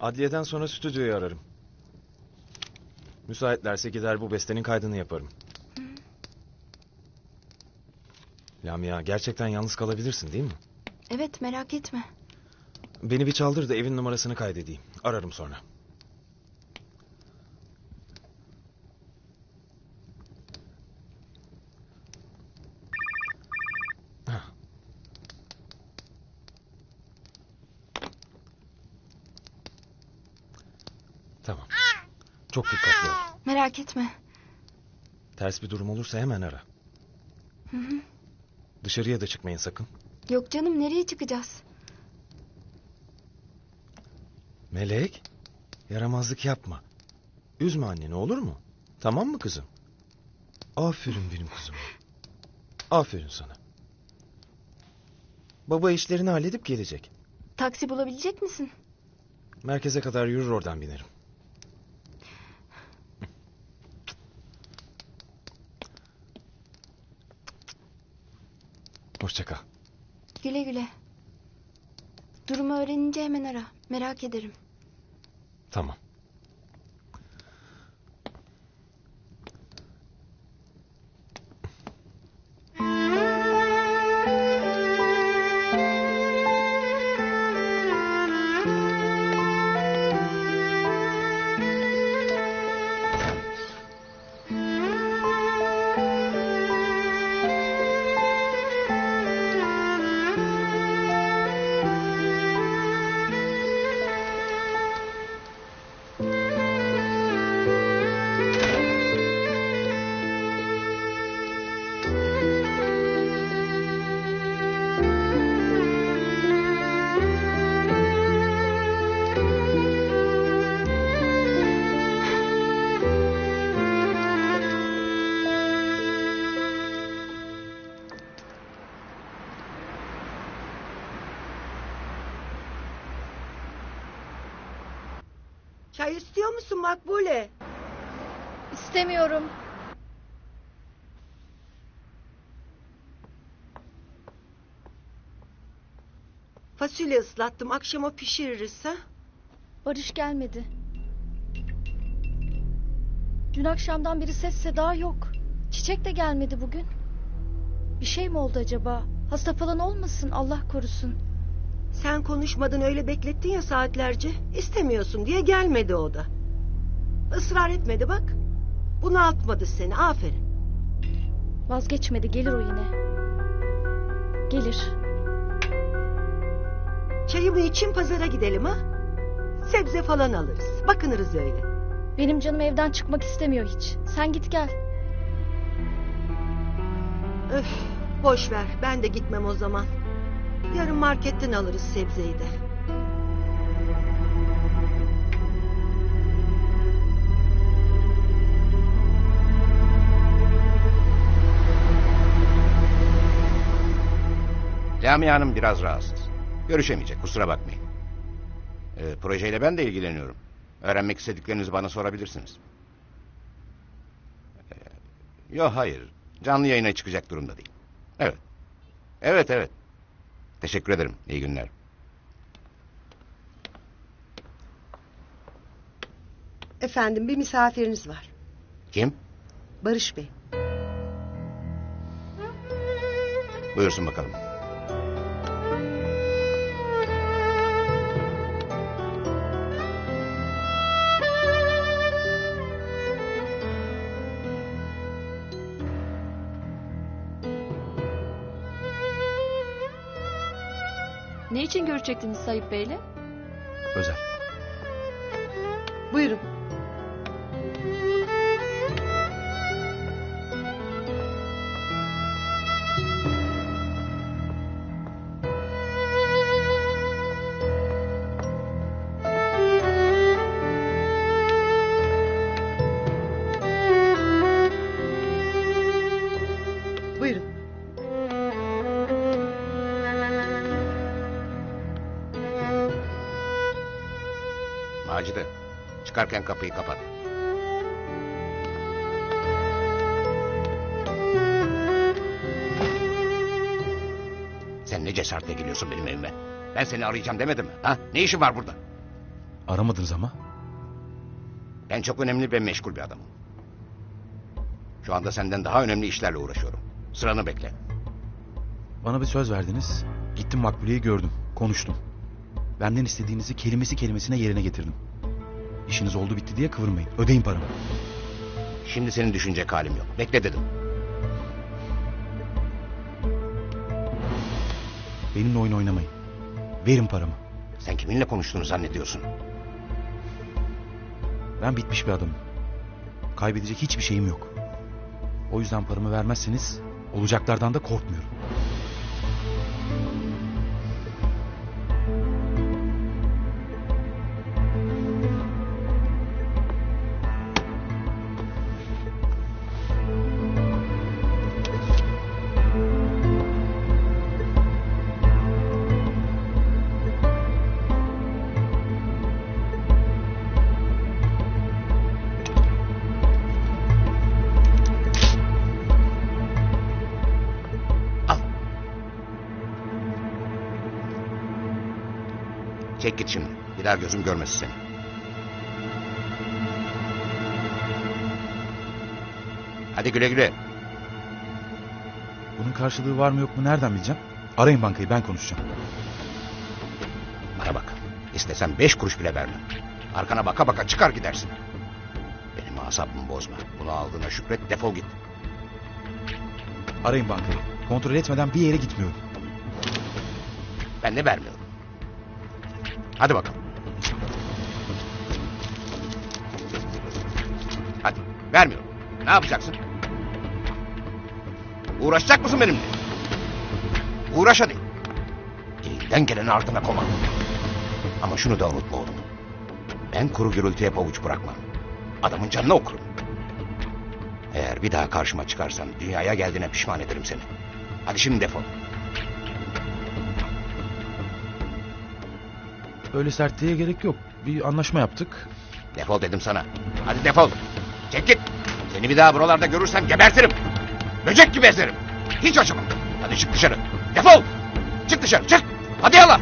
Adliyeden sonra stüdyoyu ararım. Müsaitlerse gider bu bestenin kaydını yaparım. Lamia gerçekten yalnız kalabilirsin değil mi? Evet merak etme. Beni bir çaldır da evin numarasını kaydedeyim. Ararım sonra. Hah. Tamam. Çok dikkatli ol. Merak etme. Ters bir durum olursa hemen ara. Dışarıya da çıkmayın sakın. Yok canım nereye çıkacağız? Melek, yaramazlık yapma. Üzme anneni olur mu? Tamam mı kızım? Aferin benim kızım. Aferin sana. Baba işlerini halledip gelecek. Taksi bulabilecek misin? Merkeze kadar yürür oradan binerim. Hoşça kal. Güle güle. Durumu öğrenince hemen ara. Merak ederim. Tamam. Çay istiyor musun Makbule? İstemiyorum. Fasulye ıslattım. Akşama pişiririz ha? Barış gelmedi. Dün akşamdan beri ses seda yok. Çiçek de gelmedi bugün. Bir şey mi oldu acaba? Hasta falan olmasın Allah korusun. Sen konuşmadın öyle beklettin ya saatlerce. İstemiyorsun diye gelmedi o da. Israr etmedi bak. Bunaltmadı seni. Aferin. Vazgeçmedi gelir o yine. Gelir. Çayımı için pazara gidelim ha? Sebze falan alırız. Bakınırız öyle. Benim canım evden çıkmak istemiyor hiç. Sen git gel. Öf, boş ver. Ben de gitmem o zaman. Yarın marketten alırız sebzeyi de. Lamia Hanım biraz rahatsız. Görüşemeyecek kusura bakmayın. Ee, projeyle ben de ilgileniyorum. Öğrenmek istediklerinizi bana sorabilirsiniz. Ee, yok hayır. Canlı yayına çıkacak durumda değil. Evet. Evet evet. Teşekkür ederim. İyi günler. Efendim bir misafiriniz var. Kim? Barış Bey. Buyursun bakalım. Ne için görüşecektiniz Sayıp Bey'le? Özel. Buyurun. Buyurun. Çıkarken kapıyı kapat. Sen ne cesaretle geliyorsun benim evime? Ben seni arayacağım demedim mi? Ha? Ne işin var burada? Aramadınız ama. Ben çok önemli ve meşgul bir adamım. Şu anda senden daha önemli işlerle uğraşıyorum. Sıranı bekle. Bana bir söz verdiniz. Gittim Makbule'yi gördüm. Konuştum. Benden istediğinizi kelimesi kelimesine yerine getirdim. İşiniz oldu bitti diye kıvırmayın. Ödeyin paramı. Şimdi senin düşünecek halim yok. Bekle dedim. Benimle oyun oynamayın. Verin paramı. Sen kiminle konuştuğunu zannediyorsun? Ben bitmiş bir adamım. Kaybedecek hiçbir şeyim yok. O yüzden paramı vermezseniz olacaklardan da korkmuyorum. Çek git şimdi. Bir daha gözüm görmesin seni. Hadi güle güle. Bunun karşılığı var mı yok mu nereden bileceğim? Arayın bankayı ben konuşacağım. Bana bak. İstesen beş kuruş bile vermem. Arkana baka baka çıkar gidersin. Benim asabımı bozma. Bunu aldığına şükret defol git. Arayın bankayı. Kontrol etmeden bir yere gitmiyorum. Ben de vermiyorum. Hadi bakalım. Hadi vermiyorum. Ne yapacaksın? Uğraşacak mısın benimle? Uğraş hadi. Elinden geleni ardına koma. Ama şunu da unutma oğlum. Ben kuru gürültüye pabuç bırakmam. Adamın canını okurum. Eğer bir daha karşıma çıkarsan dünyaya geldiğine pişman ederim seni. Hadi şimdi defol. Öyle sertliğe gerek yok. Bir anlaşma yaptık. Defol dedim sana. Hadi defol. Çek git. Seni bir daha buralarda görürsem gebertirim. Böcek gibi ezerim. Hiç acımam. Hadi çık dışarı. Defol. Çık dışarı çık. Hadi yallah.